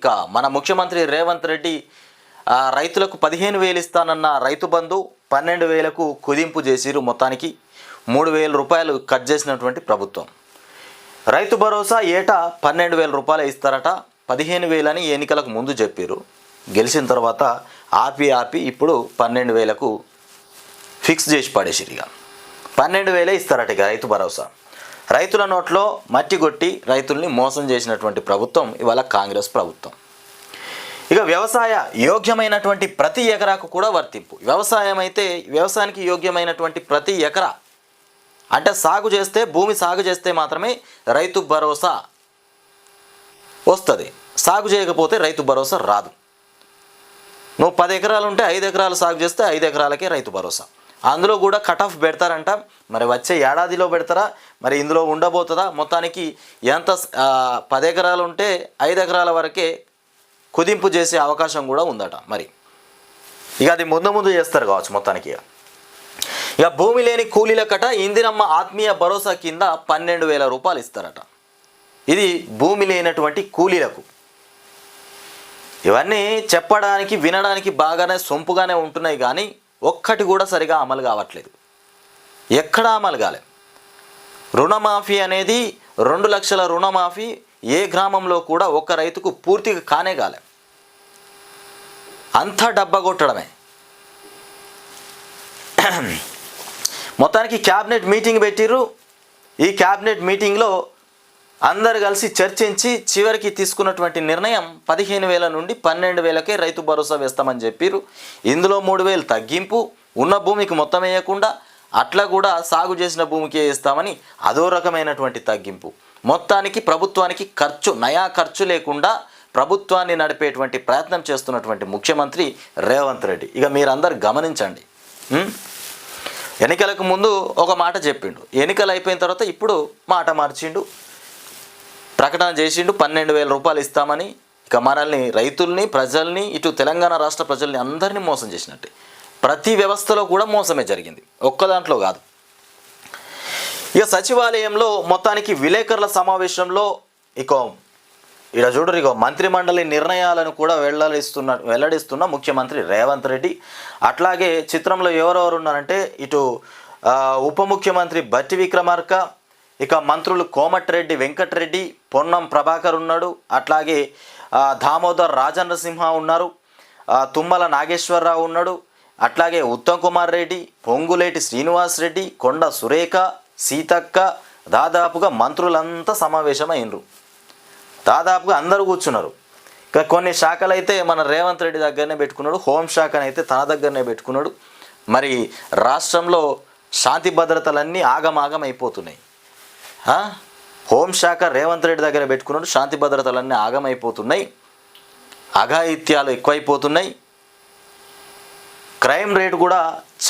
ఇక మన ముఖ్యమంత్రి రేవంత్ రెడ్డి రైతులకు పదిహేను వేలు ఇస్తానన్న రైతు బంధు పన్నెండు వేలకు కుదింపు చేసిరు మొత్తానికి. మూడు వేల రూపాయలు కట్ చేసినటువంటి ప్రభుత్వం. రైతు భరోసా ఏటా పన్నెండు వేల రూపాయలు ఇస్తారట. పదిహేను వేలని ఎన్నికలకు ముందు చెప్పారు గెలిచిన తర్వాత ఆపి ఆపి ఇప్పుడు పన్నెండు వేలకు ఫిక్స్ చేసి పడేసిరిగా ఇక. పన్నెండు వేలే ఇస్తారట ఇక రైతు భరోసా. రైతుల నోట్లో మట్టి కొట్టి రైతుల్ని మోసం చేసినటువంటి ప్రభుత్వం ఇవాళ కాంగ్రెస్ ప్రభుత్వం. ఇక వ్యవసాయ యోగ్యమైనటువంటి ప్రతి ఎకరాకు కూడా వర్తింపు. వ్యవసాయం అయితే వ్యవసాయానికి యోగ్యమైనటువంటి ప్రతి ఎకరా అంటే సాగు చేస్తే భూమి సాగు చేస్తే మాత్రమే రైతు భరోసా వస్తుంది. సాగు చేయకపోతే రైతు భరోసా రాదు. నువ్వు పది ఎకరాలు ఉంటే ఐదు ఎకరాలు సాగు చేస్తే ఐదు ఎకరాలకే రైతు భరోసా. అందులో కూడా కట్ ఆఫ్ పెడతారంట. మరి వచ్చే ఏడాదిలో పెడతారా? మరి ఇందులో ఉండబోతుందా? మొత్తానికి ఎంత పది ఎకరాలు ఉంటే ఐదు ఎకరాల వరకే కుదింపు చేసే అవకాశం కూడా ఉందట మరి. ఇక అది ముందు ముందు చేస్తారు కావచ్చు మొత్తానికి ఇక. ఇక భూమి లేని కూలీల కట ఇందిరమ్మ ఆత్మీయ భరోసా కింద పన్నెండు వేల రూపాయలు ఇస్తారట. ఇది భూమి లేనటువంటి కూలీలకు. ఇవన్నీ చెప్పడానికి వినడానికి బాగానే సొంపుగానే ఉంటున్నాయి కానీ ఒక్కటి కూడా సరిగా అమలు కావట్లేదు. ఎక్కడా అమలు కాలే. రుణమాఫీ అనేది రెండు లక్షల రుణమాఫీ ఏ గ్రామంలో కూడా ఒక్క రైతుకు పూర్తిగా కానే కాలే. అంతా డబ్బా కొట్టడమే. మొత్తానికి క్యాబినెట్ మీటింగ్ పెట్టిర్రు. ఈ క్యాబినెట్ మీటింగ్లో అందరు కలిసి చర్చించి చివరికి తీసుకున్నటువంటి నిర్ణయం పదిహేను వేల నుండి పన్నెండు వేలకే రైతు భరోసా వేస్తామని చెప్పారు ఇందులో మూడు వేలు తగ్గింపు ఉన్న భూమికి మొత్తం వేయకుండా అట్లా కూడా సాగు చేసిన భూమికే వేస్తామని అదో రకమైనటువంటి తగ్గింపు. మొత్తానికి ప్రభుత్వానికి ఖర్చు నయా ఖర్చు లేకుండా ప్రభుత్వాన్ని నడిపేటువంటి ప్రయత్నం చేస్తున్నటువంటి ముఖ్యమంత్రి రేవంత్ రెడ్డి. ఇక మీరందరు గమనించండి. ఎన్నికలకు ముందు ఒక మాట చెప్పిండు. ఎన్నికలు అయిపోయిన తర్వాత ఇప్పుడు మాట మార్చిండు. ప్రకటన చేసిండు పన్నెండు వేల రూపాయలు ఇస్తామని ఇక మనల్ని రైతుల్ని ప్రజల్ని ఇటు తెలంగాణ రాష్ట్ర ప్రజల్ని అందరినీ మోసం చేసినట్టే. ప్రతి వ్యవస్థలో కూడా మోసమే జరిగింది. ఒక్క దాంట్లో కాదు. ఇక సచివాలయంలో మొత్తానికి విలేకరుల సమావేశంలో ఇక ఇక చూడరు ఇక మంత్రిమండలి నిర్ణయాలను కూడా వెల్లడిస్తున్న వెల్లడిస్తున్న ముఖ్యమంత్రి రేవంత్ రెడ్డి. అట్లాగే చిత్రంలో ఎవరెవరు ఉన్నారంటే ఇటు ఉప ముఖ్యమంత్రి బట్టి విక్రమార్క ఇక మంత్రులు కోమటిరెడ్డి వెంకటరెడ్డి పొన్నం ప్రభాకర్ ఉన్నాడు. అట్లాగే దామోదర్ రాజనరసింహ ఉన్నారు. తుమ్మల నాగేశ్వరరావు ఉన్నాడు. అట్లాగే ఉత్తమ్ కుమార్ రెడ్డి పొంగులేటి శ్రీనివాస్ రెడ్డి కొండ సురేఖ సీతక్క దాదాపుగా మంత్రులంతా సమావేశమైనరు దాదాపుగా అందరూ కూర్చున్నారు. ఇక కొన్ని శాఖలు అయితే మన రేవంత్ రెడ్డి దగ్గరనే పెట్టుకున్నాడు. హోంశాఖను అయితే తన దగ్గరనే పెట్టుకున్నాడు. మరి రాష్ట్రంలో శాంతి భద్రతలన్నీ ఆగమాగం అయిపోతున్నాయి హోంశాఖ రేవంత్ రెడ్డి దగ్గర పెట్టుకున్నాడు. శాంతి భద్రతలన్నీ ఆగమైపోతున్నాయి. అఘాయిత్యాలు ఎక్కువైపోతున్నాయి. క్రైమ్ రేట్ కూడా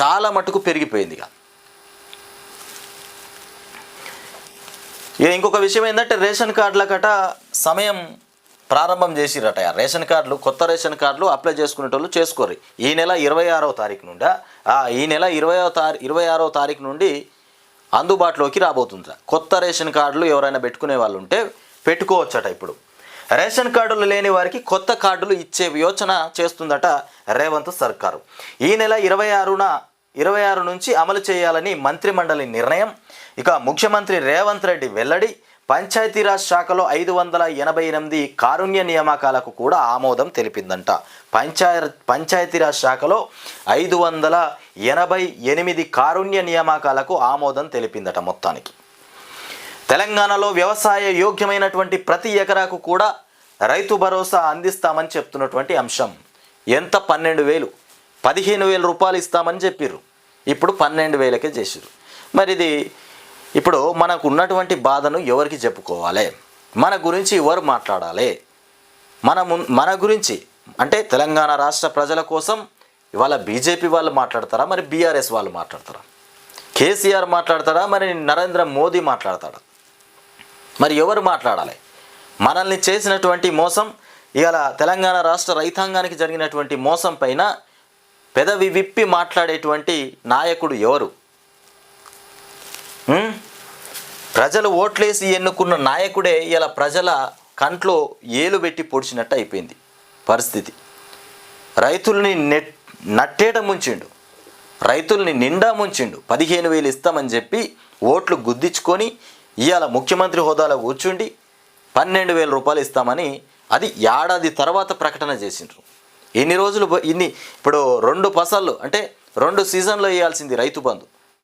చాలా మటుకు పెరిగిపోయింది ఇక. ఇక ఇంకొక విషయం ఏంటంటే రేషన్ కార్డుల కట సమయం ప్రారంభం చేసిరట రేషన్ కార్డులు కొత్త రేషన్ కార్డులు అప్లై చేసుకునేటోళ్ళు చేసుకోరు ఈ నెల ఇరవై ఆరవ తారీఖు నుండా ఈ నెల ఇరవై తారీ ఇరవై ఆరవ తారీఖు నుండి అందుబాటులోకి రాబోతుందా కొత్త రేషన్ కార్డులు ఎవరైనా పెట్టుకునే వాళ్ళు ఉంటే పెట్టుకోవచ్చట ఇప్పుడు. రేషన్ కార్డులు లేని వారికి కొత్త కార్డులు ఇచ్చే యోచన చేస్తుందట రేవంత్ సర్కారు. ఈ నెల ఇరవై ఆరున ఇరవై ఆరు నుంచి అమలు చేయాలని మంత్రిమండలి నిర్ణయం. ఇక ముఖ్యమంత్రి రేవంత్ రెడ్డి వెల్లడి పంచాయతీరాజ్ శాఖలో ఐదు వందల ఎనభై ఎనిమిది కారుణ్య నియామకాలకు కూడా ఆమోదం తెలిపిందంట. పంచాయ పంచాయతీరాజ్ శాఖలో ఐదు వందల ఎనభై ఎనిమిది కారుణ్య నియామకాలకు ఆమోదం తెలిపిందట మొత్తానికి. తెలంగాణలో వ్యవసాయ యోగ్యమైనటువంటి ప్రతి ఎకరాకు కూడా రైతు భరోసా అందిస్తామని చెప్తున్నటువంటి అంశం. ఎంత? పన్నెండు వేలు. పదిహేను వేల రూపాయలు ఇస్తామని చెప్పిర్రు. ఇప్పుడు పన్నెండు వేలకే చేసిర్రు. మరి ఇది ఇప్పుడు మనకు ఉన్నటువంటి బాధను ఎవరికి చెప్పుకోవాలి? మన గురించి ఎవరు మాట్లాడాలి? మన మన గురించి అంటే తెలంగాణ రాష్ట్ర ప్రజల కోసం ఇవాళ బీజేపీ వాళ్ళు మాట్లాడతారా? మరి బీఆర్ఎస్ వాళ్ళు మాట్లాడతారా? కేసీఆర్ మాట్లాడతాడా? మరి నరేంద్ర మోదీ మాట్లాడతాడా? మరి ఎవరు మాట్లాడాలి? మనల్ని చేసినటువంటి మోసం ఇవాళ తెలంగాణ రాష్ట్ర రైతాంగానికి జరిగినటువంటి మోసం పైన పెదవి విప్పి మాట్లాడేటువంటి నాయకుడు ఎవరు? ప్రజలు ఓట్లేసి ఎన్నుకున్న నాయకుడే ఇలా ప్రజల కంట్లో ఏలు పెట్టి పొడిచినట్టు అయిపోయింది పరిస్థితి. రైతుల్ని నెట్ నట్టేట ముంచిండు. రైతుల్ని నిండా ముంచిండు. పదిహేను వేలు ఇస్తామని చెప్పి ఓట్లు గుద్దించుకొని ఇవాళ ముఖ్యమంత్రి హోదాలో కూర్చుండి పన్నెండు వేల రూపాయలు ఇస్తామని అది ఏడాది తర్వాత ప్రకటన చేసిండ్రు. ఎన్ని రోజులు ఇన్ని ఇప్పుడు రెండు పసళ్ళు అంటే రెండు సీజన్లో వేయాల్సింది రైతు బంధు.